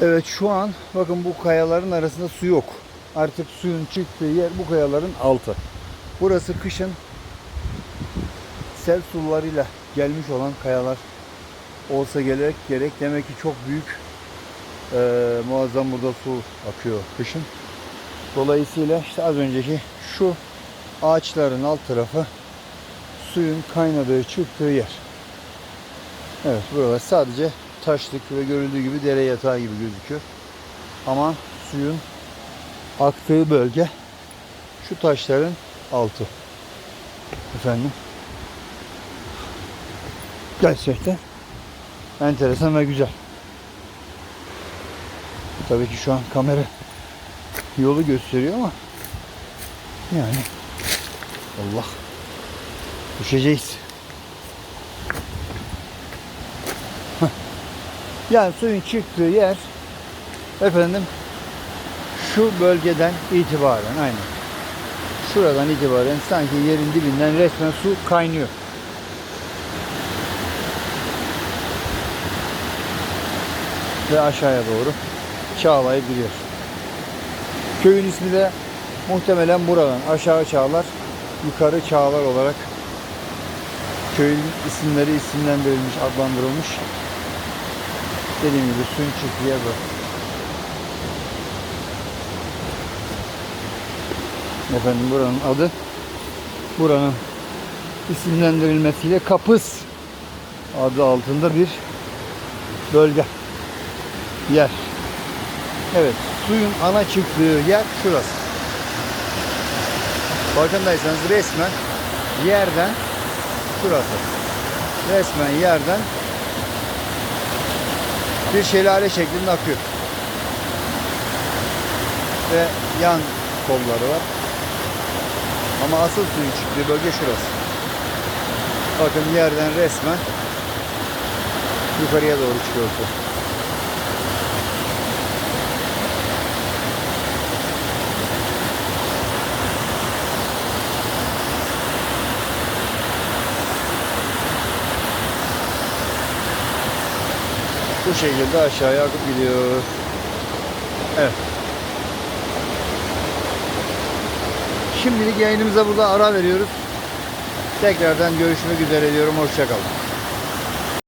Evet şu an bakın bu kayaların arasında su yok. Artık suyun çıktığı yer bu kayaların altı. Burası kışın sel sularıyla gelmiş olan kayalar olsa gerek gerek demek ki çok büyük eee, muazzam burada su akıyor kışın. Dolayısıyla işte az önceki şu ağaçların alt tarafı suyun kaynadığı çıktığı yer. Evet buralar sadece taşlık ve görüldüğü gibi dere yatağı gibi gözüküyor. Ama suyun aktığı bölge şu taşların altı. Efendim. Gerçekten enteresan ve güzel. Tabii ki şu an kamera yolu gösteriyor ama yani Allah düşeceğiz. Yani suyun çıktığı yer efendim şu bölgeden itibaren aynen. Şuradan itibaren sanki yerin dibinden resmen su kaynıyor. Ve aşağıya doğru gidiyor. Köyün ismi de muhtemelen buradan aşağı çağlar, yukarı çağlar olarak köyün isimleri isimlendirilmiş, adlandırılmış. Dediğim gibi suyun yer bu. Efendim buranın adı buranın isimlendirilmesiyle Kapız adı altında bir bölge yer. Evet, suyun ana çıktığı yer şurası. Farkındaysanız resmen yerden şurası. Resmen yerden bir şelale şeklinde akıyor. Ve yan kolları var. Ama asıl suyun çıktığı bölge şurası. Bakın yerden resmen yukarıya doğru çıkıyor su. Bu şekilde aşağıya akıp gidiyor. Evet. Şimdilik yayınımıza burada ara veriyoruz. Tekrardan görüşmek üzere diyorum. Hoşçakalın.